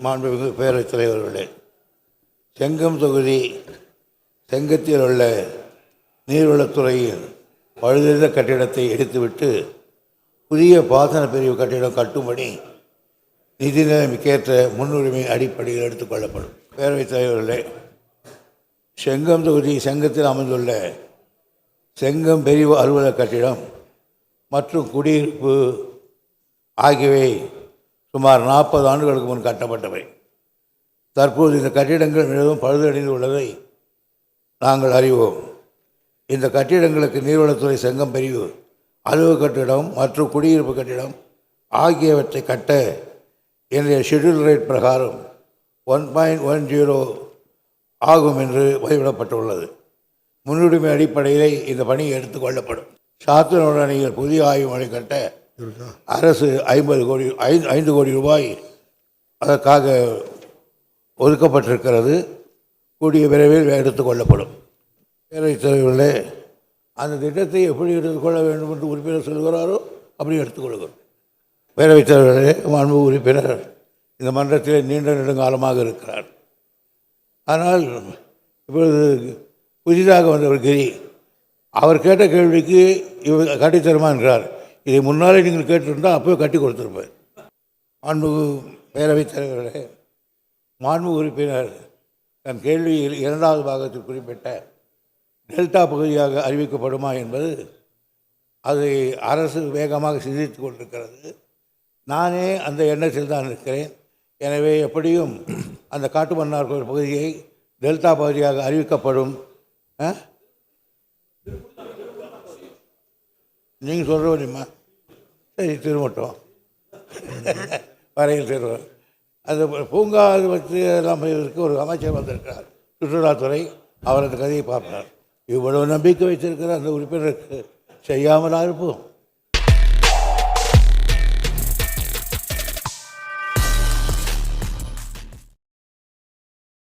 மாண்புமிகு பேரவைத் தலைவர்களே செங்கம் தொகுதி செங்கத்தில் உள்ள நீர்வளத்துறையின் பழுதெழுந்த கட்டிடத்தை எடுத்துவிட்டு புதிய பாசன பிரிவு கட்டிடம் கட்டும்படி நிதி நிலைமைக்கேற்ற முன்னுரிமை அடிப்படையில் எடுத்துக்கொள்ளப்படும் பேரவைத் தலைவர்களே செங்கம் தொகுதி செங்கத்தில் அமைந்துள்ள செங்கம் பெரிவு அலுவலக கட்டிடம் மற்றும் குடியிருப்பு ஆகியவை சுமார் நாற்பது ஆண்டுகளுக்கு முன் கட்டப்பட்டவை. தற்போது இந்த கட்டிடங்கள் மிகவும் பழுதடைந்து உள்ளதை நாங்கள் அறிவோம். இந்த கட்டிடங்களுக்கு நீர்வளத்துறை செங்கம் பிரிவு அலுவலக கட்டிடம் மற்றும் குடியிருப்பு கட்டிடம் ஆகியவற்றை கட்ட இன்றைய ஷெட்யூல் ரேட் பிரகாரம் ஒன் பாயிண்ட் ஒன் ஜீரோ ஆகும் என்று பதிவிடப்பட்டுள்ளது. முன்னுரிமை அடிப்படையிலே இந்த பணி எடுத்துக்கொள்ளப்படும் சாத்திர நீங்கள் புதிய ஆய்வு மனை கட்ட அரசு ஐம்பது கோடி ஐந்து ஐந்து கோடி ரூபாய் அதற்காக ஒதுக்கப்பட்டிருக்கிறது. கூடிய விரைவில் எடுத்துக்கொள்ளப்படும் பேரவைத் தலைவர்களே அந்த திட்டத்தை எப்படி எடுத்துக்கொள்ள வேண்டும் என்று உறுப்பினர் சொல்கிறாரோ அப்படி எடுத்துக்கொள்கிறோம் பேரவைத் தலைவர்களே அன்பு உறுப்பினர் இந்த மன்றத்தில் நீண்ட நெடுங்காலமாக இருக்கிறார். ஆனால் இப்பொழுது புதிதாக வந்தவர் கிரி அவர் கேட்ட கேள்விக்கு இவர் கட்டித்தருமா என்கிறார். இதை முன்னாலே நீங்கள் கேட்டிருந்தால் அப்போவே கட்டி கொடுத்துருப்பேன். மாண்பு பேரவைத் தலைவர்களே மாண்பு உறுப்பினர் தன் கேள்வியில் இரண்டாவது பாகத்தில் குறிப்பிட்ட டெல்டா பகுதியாக அறிவிக்கப்படுமா என்பது அதை அரசு வேகமாக சிந்தித்து கொண்டிருக்கிறது. நானே அந்த எண்ணத்தில் தான் இருக்கிறேன். எனவே எப்படியும் அந்த காட்டுமன்னார் கோயில் பகுதியை டெல்டா பகுதியாக அறிவிக்கப்படும் ஆ? நீங்கள் சொல்கிற முடியுமா சரி திரும்பட்டும் வரையில் திரும்ப அது பூங்கா பற்றி எல்லாம் ஒரு அமைச்சர் வந்திருக்கிறார். சுற்றுலாத்துறை அவர் அந்த கதையை பார்ப்பார் இவ்வளவு நம்பிக்கை வைத்திருக்கிற அந்த உறுப்பினருக்கு செய்யாமலா இருப்போம்.